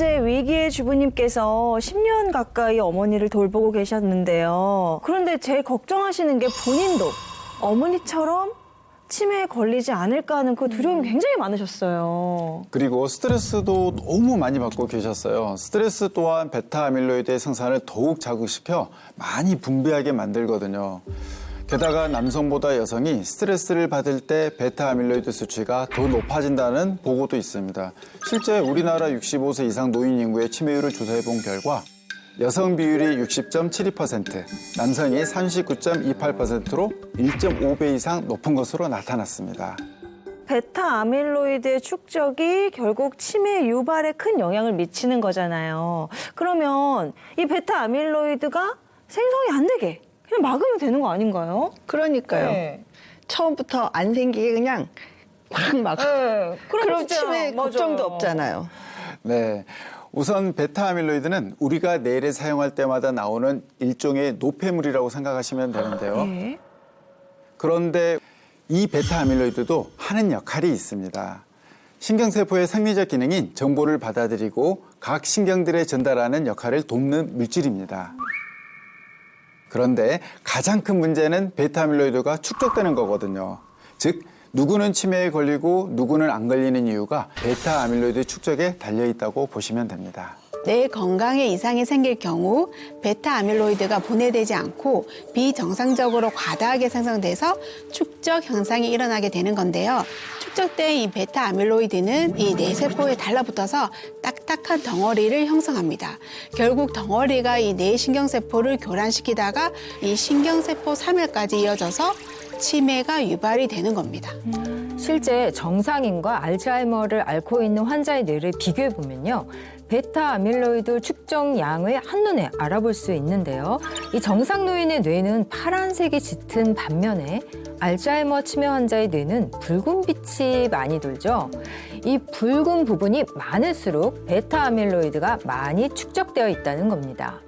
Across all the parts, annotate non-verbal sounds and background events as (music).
현재 위기의 주부님께서 10년 가까이 어머니를 돌보고 계셨는데요. 그런데 제일 걱정하시는 게 본인도 어머니처럼 치매에 걸리지 않을까 하는 그 두려움이 굉장히 많으셨어요. 그리고 스트레스도 너무 많이 받고 계셨어요. 스트레스 또한 베타 아밀로이드의 생산을 더욱 자극시켜 많이 분비하게 만들거든요. 게다가 남성보다 여성이 스트레스를 받을 때 베타 아밀로이드 수치가 더 높아진다는 보고도 있습니다. 실제 우리나라 65세 이상 노인 인구의 치매율을 조사해 본 결과 여성 비율이 60.72%, 남성이 39.28%로 1.5배 이상 높은 것으로 나타났습니다. 베타 아밀로이드의 축적이 결국 치매 유발에 큰 영향을 미치는 거잖아요. 그러면 이 베타 아밀로이드가 생성이 안 되게 그냥 막으면 되는 거 아닌가요? 그러니까요. 네. 처음부터 안 생기게 그냥 확 막. 네. 그럼 치매 걱정도 없잖아요. 네. 우선 베타 아밀로이드는 우리가 뇌를 사용할 때마다 나오는 일종의 노폐물이라고 생각하시면 되는데요. 네. 그런데 이 베타 아밀로이드도 하는 역할이 있습니다. 신경세포의 생리적 기능인 정보를 받아들이고 각 신경들에 전달하는 역할을 돕는 물질입니다. 그런데 가장 큰 문제는 베타 아밀로이드가 축적되는 거거든요. 즉, 누구는 치매에 걸리고 누구는 안 걸리는 이유가 베타 아밀로이드 축적에 달려 있다고 보시면 됩니다. 뇌 건강에 이상이 생길 경우 베타 아밀로이드가 분해되지 않고 비정상적으로 과다하게 생성돼서 축적 현상이 일어나게 되는 건데요. 축적된 이 베타 아밀로이드는 이 뇌세포에 달라붙어서 딱딱한 덩어리를 형성합니다. 결국 덩어리가 이 뇌신경세포를 교란시키다가 이 신경세포 사멸까지 이어져서 치매가 유발이 되는 겁니다. 실제 정상인과 알츠하이머를 앓고 있는 환자의 뇌를 비교해 보면요. 베타 아밀로이드 축적량을 한눈에 알아볼 수 있는데요. 이 정상 노인의 뇌는 파란색이 짙은 반면에 알츠하이머 치매 환자의 뇌는 붉은 빛이 많이 돌죠. 이 붉은 부분이 많을수록 베타 아밀로이드가 많이 축적되어 있다는 겁니다.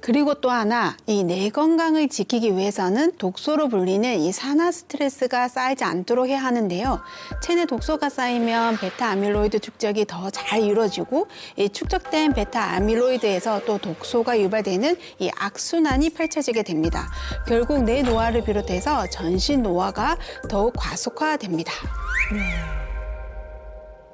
그리고 또 하나 이 뇌 건강을 지키기 위해서는 독소로 불리는 이 산화 스트레스가 쌓이지 않도록 해야 하는데요. 체내 독소가 쌓이면 베타 아밀로이드 축적이 더 잘 이루어지고 이 축적된 베타 아밀로이드에서 또 독소가 유발되는 이 악순환이 펼쳐지게 됩니다. 결국 뇌 노화를 비롯해서 전신 노화가 더욱 과속화됩니다.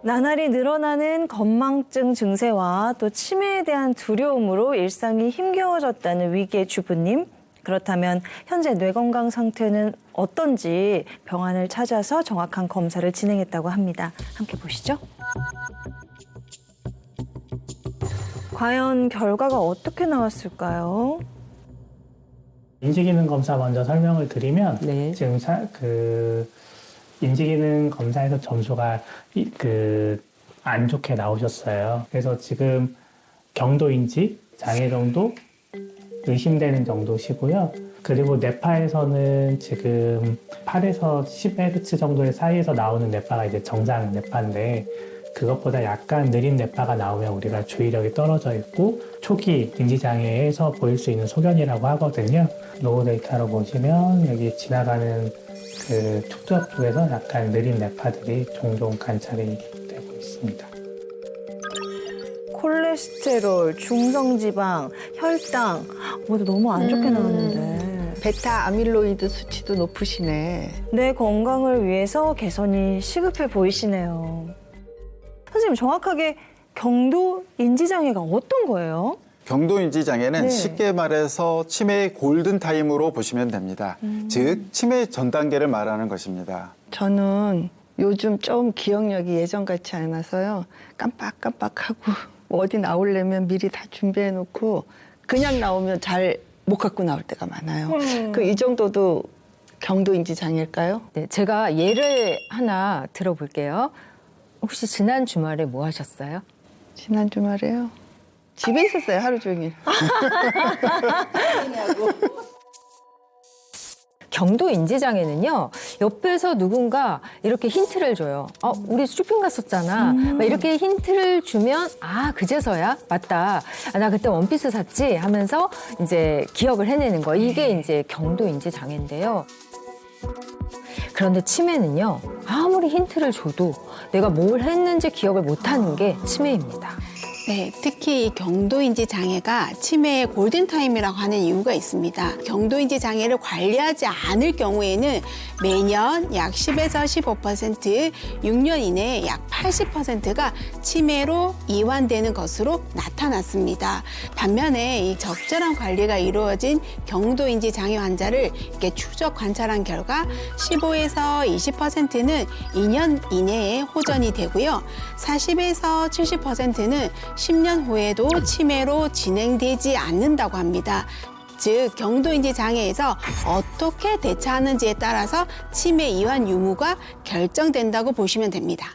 나날이 늘어나는 건망증 증세와 또 치매에 대한 두려움으로 일상이 힘겨워졌다는 위기의 주부님. 그렇다면 현재 뇌 건강 상태는 어떤지 병원을 찾아서 정확한 검사를 진행했다고 합니다. 함께 보시죠. 과연 결과가 어떻게 나왔을까요? 인지기능 검사 먼저 설명을 드리면 네. 지금 사, 그 인지기능 검사에서 점수가 그 안 좋게 나오셨어요. 그래서 지금 경도 인지 장애 정도 의심되는 정도시고요. 그리고 뇌파에서는 지금 8에서 10Hz 정도의 사이에서 나오는 뇌파가 이제 정상 뇌파인데 그것보다 약간 느린 뇌파가 나오면 우리가 주의력이 떨어져 있고 초기 인지장애에서 보일 수 있는 소견이라고 하거든요. 노후 데이터로 보시면 여기 지나가는 그 축적 쪽에서 약간 느린 뇌파들이 종종 관찰이 되고 있습니다. 콜레스테롤, 중성지방, 혈당 모두 너무 안 좋게 나왔는데 베타 아밀로이드 수치도 높으시네. 내 건강을 위해서 개선이 시급해 보이시네요. 선생님 정확하게 경도 인지장애가 어떤 거예요? 경도인지 장애는 네. 쉽게 말해서 치매의 골든 타임으로 보시면 됩니다. 즉 치매 전 단계를 말하는 것입니다. 저는 요즘 좀 기억력이 예전 같지 않아서요. 깜빡깜빡하고 (laughs) 어디 나오려면 미리 다 준비해 놓고 그냥 나오면 잘 못 갖고 나올 때가 많아요. 음. 그이 정도도 경도인지 장애일까요? 네, 제가 예를 하나 들어볼게요. 혹시 지난 주말에 뭐 하셨어요? 지난 주말에요. 집에 있었어요 하루 종일. (laughs) 경도 인지 장애는요 옆에서 누군가 이렇게 힌트를 줘요. 어, 우리 쇼핑 갔었잖아. 막 이렇게 힌트를 주면 아 그제서야 맞다. 아, 나 그때 원피스 샀지 하면서 이제 기억을 해내는 거. 이게 이제 경도 인지 장애인데요. 그런데 치매는요 아무리 힌트를 줘도 내가 뭘 했는지 기억을 못하는 게 치매입니다. 네, 특히 이 경도인지 장애가 치매의 골든타임이라고 하는 이유가 있습니다. 경도인지 장애를 관리하지 않을 경우에는 매년 약 10에서 15%, 6년 이내에 약 80%가 치매로 이완되는 것으로 나타났습니다. 반면에 이 적절한 관리가 이루어진 경도인지 장애 환자를 이렇게 추적 관찰한 결과 15에서 20%는 2년 이내에 호전이 되고요. 40에서 70%는 10년 후에도 치매로 진행되지 않는다고 합니다. 즉 경도인지 장애에서 어떻게 대처하는지에 따라서 치매 이완 유무가 결정된다고 보시면 됩니다.